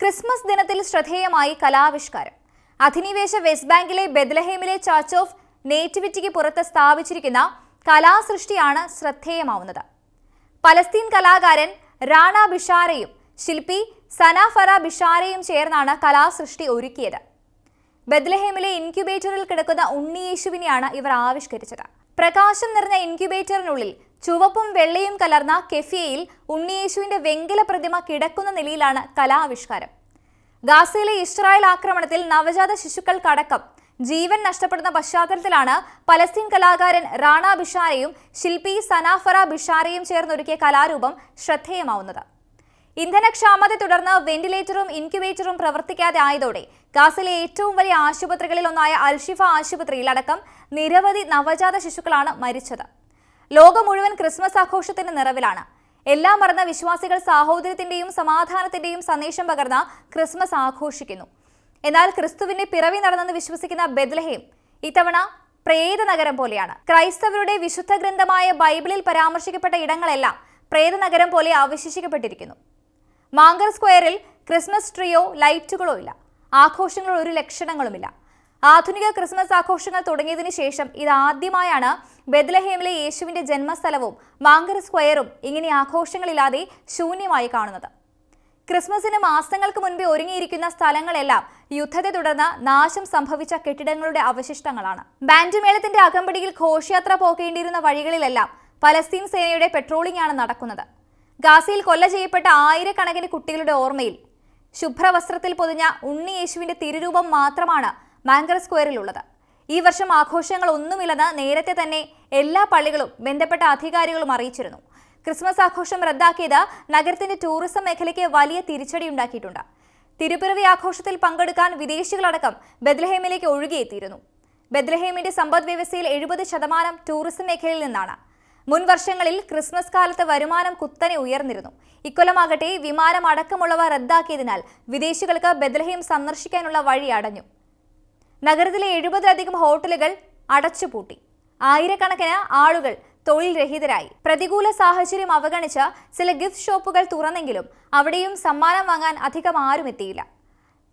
Christmas ദിനത്തിൽ ശ്രദ്ധേയമായി കലാവിഷ്കാരം. അധിനിവേശ വെസ്റ്റ് ബാങ്കിലെ ബെദ്ലഹേമിലെ ചർച്ച് ഓഫ് നേറ്റിവിറ്റിക്ക് പുറത്ത് സ്ഥാപിച്ചിരിക്കുന്ന കലാസൃഷ്ടിയാണ് ശ്രദ്ധേയമാവുന്നത്. പലസ്തീൻ കലാകാരൻ റാണ ബിഷാരയും ശില്പി സനാഫറ ബിഷാരയും ചേർന്നാണ് കലാസൃഷ്ടി ഒരുക്കിയത്. ബദ്ലഹേമിലെ ഇൻക്യുബേറ്ററിൽ കിടക്കുന്ന ഉണ്ണിയേശുവിനെയാണ് ഇവർ ആവിഷ്കരിച്ചത്. പ്രകാശം നിറഞ്ഞ ഇൻക്യുബേറ്ററിനുള്ളിൽ ചുവപ്പും വെള്ളയും കലർന്ന കെഫിയയിൽ ഉണ്ണിയേശുവിന്റെ വെങ്കല പ്രതിമ കിടക്കുന്ന നിലയിലാണ് കലാവിഷ്കാരം. ഗാസയിലെ ഇസ്രായേൽ ആക്രമണത്തിൽ നവജാത ശിശുക്കൾക്കടക്കം ജീവൻ നഷ്ടപ്പെടുന്ന പശ്ചാത്തലത്തിലാണ് പലസ്തീൻ കലാകാരൻ റാണ ബിഷാരയും ശില്പി സനാഫറ ബിഷാരയും ചേർന്നൊരുക്കിയ കലാരൂപം ശ്രദ്ധേയമാവുന്നത്. ഇന്ധനക്ഷാമത്തെ തുടർന്ന് വെന്റിലേറ്ററും ഇൻക്യുബേറ്ററും പ്രവർത്തിക്കാതെ ആയതോടെ ഗാസയിലെ ഏറ്റവും വലിയ ആശുപത്രികളിൽ ഒന്നായ അൽഷിഫ ആശുപത്രിയിൽ അടക്കം നിരവധി നവജാത ശിശുക്കളാണ് മരിച്ചത്. ലോകം മുഴുവൻ ക്രിസ്മസ് ആഘോഷത്തിന്റെ നിറവിലാണ്. എല്ലാം മറന്ന വിശ്വാസികൾ സാഹോദര്യത്തിന്റെയും സമാധാനത്തിന്റെയും സന്ദേശം പകർന്ന ക്രിസ്മസ് ആഘോഷിക്കുന്നു. എന്നാൽ ക്രിസ്തുവിന്റെ പിറവി നടന്നെന്ന് വിശ്വസിക്കുന്ന ബെദ്ലഹേം ഇത്തവണ പ്രേത നഗരം പോലെയാണ്. ക്രൈസ്തവരുടെ വിശുദ്ധ ഗ്രന്ഥമായ ബൈബിളിൽ പരാമർശിക്കപ്പെട്ട ഇടങ്ങളെല്ലാം പ്രേത നഗരം പോലെ അവശേഷിക്കപ്പെട്ടിരിക്കുന്നു. മാങ്കർ സ്ക്വയറിൽ ക്രിസ്മസ് ട്രീയോ ലൈറ്റുകളോ ഇല്ല. ആഘോഷങ്ങളോ ഒരു ലക്ഷണങ്ങളുമില്ല. ആധുനിക ക്രിസ്മസ് ആഘോഷങ്ങൾ തുടങ്ങിയതിനു ശേഷം ഇതാദ്യമായാണ് ബെദ്ലഹേമിലെ യേശുവിന്റെ ജന്മസ്ഥലവും മാങ്കർ സ്ക്വയറും ഇങ്ങനെ ആഘോഷങ്ങളില്ലാതെ ശൂന്യമായി കാണുന്നത്. ക്രിസ്മസിന് മാസങ്ങൾക്ക് മുൻപേ ഒരുങ്ങിയിരിക്കുന്ന സ്ഥലങ്ങളെല്ലാം യുദ്ധത്തെ തുടർന്ന് നാശം സംഭവിച്ച കെട്ടിടങ്ങളുടെ അവശിഷ്ടങ്ങളാണ്. ബാൻഡുമേളത്തിന്റെ അകമ്പടിയിൽ ഘോഷയാത്ര പോകേണ്ടിയിരുന്ന വഴികളിലെല്ലാം പലസ്തീൻ സേനയുടെ പെട്രോളിംഗ് ആണ് നടക്കുന്നത്. ഗാസയിൽ കൊല്ല ചെയ്യപ്പെട്ട ആയിരക്കണക്കിന് കുട്ടികളുടെ ഓർമ്മയിൽ ശുഭ്രവസ്ത്രത്തിൽ പൊതിഞ്ഞ ഉണ്ണി യേശുവിന്റെ തിരുരൂപം മാത്രമാണ് മാങ്കർ സ്ക്വയറിലുള്ളത്. ഈ വർഷം ആഘോഷങ്ങൾ ഒന്നുമില്ലെന്ന് നേരത്തെ തന്നെ എല്ലാ പള്ളികളും ബന്ധപ്പെട്ട അധികാരികളും അറിയിച്ചിരുന്നു. ക്രിസ്മസ് ആഘോഷം റദ്ദാക്കിയത് നഗരത്തിന്റെ ടൂറിസം മേഖലയ്ക്ക് വലിയ തിരിച്ചടി ഉണ്ടാക്കിയിട്ടുണ്ട് തിരുപ്പിറവി ആഘോഷത്തിൽ പങ്കെടുക്കാൻ വിദേശികളടക്കം ബദ്ലഹേമിലേക്ക് ഒഴുകിയെത്തിയിരുന്നു. ബദ്ലഹേമിന്റെ സമ്പദ് വ്യവസ്ഥയിൽ എഴുപത് ശതമാനം ടൂറിസം മേഖലയിൽ നിന്നാണ്. മുൻ വർഷങ്ങളിൽ ക്രിസ്മസ് കാലത്ത് വരുമാനം കുത്തനെ ഉയർന്നിരുന്നു. ഇക്കൊല്ലമാകട്ടെ വിമാനം അടക്കമുള്ളവ റദ്ദാക്കിയതിനാൽ വിദേശികൾക്ക് ബദ്ലഹേം സന്ദർശിക്കാനുള്ള വഴി അടഞ്ഞു. നഗരത്തിലെ എഴുപതിലധികം ഹോട്ടലുകൾ അടച്ചുപൂട്ടി. ആയിരക്കണക്കിന് ആളുകൾ തൊഴിൽ രഹിതരായി പ്രതികൂല സാഹചര്യം അവഗണിച്ച് ചില ഗിഫ്റ്റ് ഷോപ്പുകൾ തുറന്നെങ്കിലും അവിടെയും സമ്മാനം വാങ്ങാൻ അധികം ആരും എത്തിയില്ല.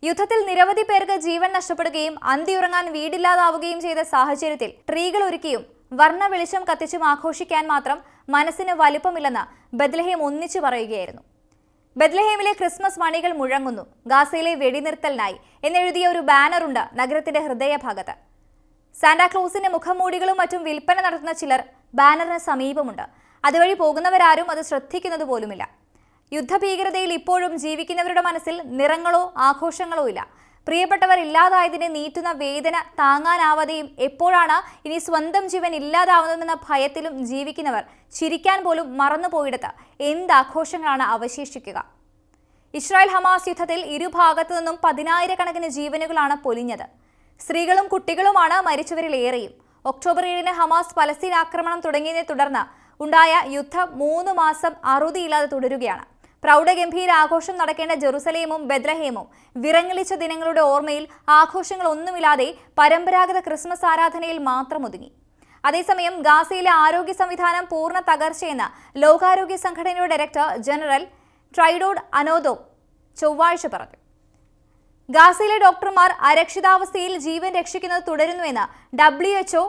യുദ്ധത്തിൽ നിരവധി പേർക്ക് ജീവൻ നഷ്ടപ്പെടുകയും അന്തിയുറങ്ങാൻ വീടില്ലാതാവുകയും ചെയ്ത സാഹചര്യത്തിൽ ട്രീകൾ ഒരുക്കിയും വർണ വെളിച്ചം കത്തിച്ചും ആഘോഷിക്കാൻ മാത്രം മനസ്സിന് വലിപ്പമില്ലെന്ന് ബദ്ലഹേം ഒന്നിച്ചു പറയുകയായിരുന്നു. ബദ്ലഹേമിലെ ക്രിസ്മസ് മണികൾ മുഴങ്ങുന്നു. ഗാസയിലെ വെടിനിർത്തലിനായി എന്നെഴുതിയ ഒരു ബാനറുണ്ട് നഗരത്തിന്റെ ഹൃദയഭാഗത്ത്. സാന്റാക്ലോസിന്റെ മുഖംമൂടികളും മറ്റും വിൽപ്പന നടത്തുന്ന ചിലർ ബാനറിന് സമീപമുണ്ട്. അതുവഴി പോകുന്നവരാരും അത് ശ്രദ്ധിക്കുന്നത് പോലുമില്ല. യുദ്ധഭീകരതയിൽ ഇപ്പോഴും ജീവിക്കുന്നവരുടെ മനസ്സിൽ നിറങ്ങളോ ആഘോഷങ്ങളോ ഇല്ല. പ്രിയപ്പെട്ടവർ ഇല്ലാതായതിനെ നീറ്റുന്ന വേദന താങ്ങാനാവാതെയും എപ്പോഴാണ് ഇനി സ്വന്തം ജീവൻ ഇല്ലാതാവുന്നതെന്ന ഭയത്തിലും ജീവിക്കുന്നവർ ചിരിക്കാൻ പോലും മറന്നുപോയിടത്ത് എന്താഘോഷങ്ങളാണ് അവശേഷിക്കുക? ഇസ്രായേൽ ഹമാസ് യുദ്ധത്തിൽ ഇരുഭാഗത്തു നിന്നും പതിനായിരക്കണക്കിന് ജീവനുകളാണ് പൊലിഞ്ഞത്. സ്ത്രീകളും കുട്ടികളുമാണ് മരിച്ചവരിൽ ഏറെയും. ഒക്ടോബർ ഏഴിന് ഹമാസ് പലസ്തീൻ ആക്രമണം തുടങ്ങിയതിനെ തുടർന്ന് ഉണ്ടായ യുദ്ധം മൂന്ന് മാസം അറുതിയില്ലാതെ തുടരുകയാണ്. പ്രൗഢഗംഭീര ആഘോഷം നടക്കേണ്ട ജെറുസലേമും ബദ്ലഹേമും വിറങ്ങലിച്ച ദിനങ്ങളുടെ ഓർമ്മയിൽ ആഘോഷങ്ങളൊന്നുമില്ലാതെ പരമ്പരാഗത ക്രിസ്മസ് ആരാധനയിൽ മാത്രം ഒതുങ്ങി. അതേസമയം ഗാസയിലെ ആരോഗ്യ സംവിധാനം പൂർണ തകർച്ചയെന്ന് ലോകാരോഗ്യ സംഘടനയുടെ ഡയറക്ടർ ജനറൽ ട്രൈഡോഡ് അനോദോ ചൊവ്വാഴ്ച പറഞ്ഞു. ഗാസയിലെ ഡോക്ടർമാർ അരക്ഷിതാവസ്ഥയിൽ ജീവൻ രക്ഷിക്കുന്നത് തുടരുന്നുവെന്ന് W H O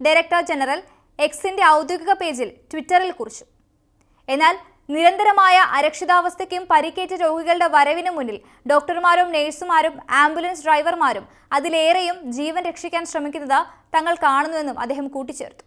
director general എക്സിന്റെ ഔദ്യോഗിക പേജിൽ ട്വിറ്ററിൽ കുറിച്ചു. എന്നാൽ നിരന്തരമായ അരക്ഷിതാവസ്ഥയ്ക്കും പരിക്കേറ്റ രോഗികളുടെ വരവിനു മുന്നിൽ ഡോക്ടർമാരും നഴ്സുമാരും ആംബുലൻസ് ഡ്രൈവർമാരും അതിലേറെയും ജീവൻ രക്ഷിക്കാൻ ശ്രമിക്കുന്നത് തങ്ങൾ കാണുന്നുവെന്നും അദ്ദേഹം കൂട്ടിച്ചേർത്തു.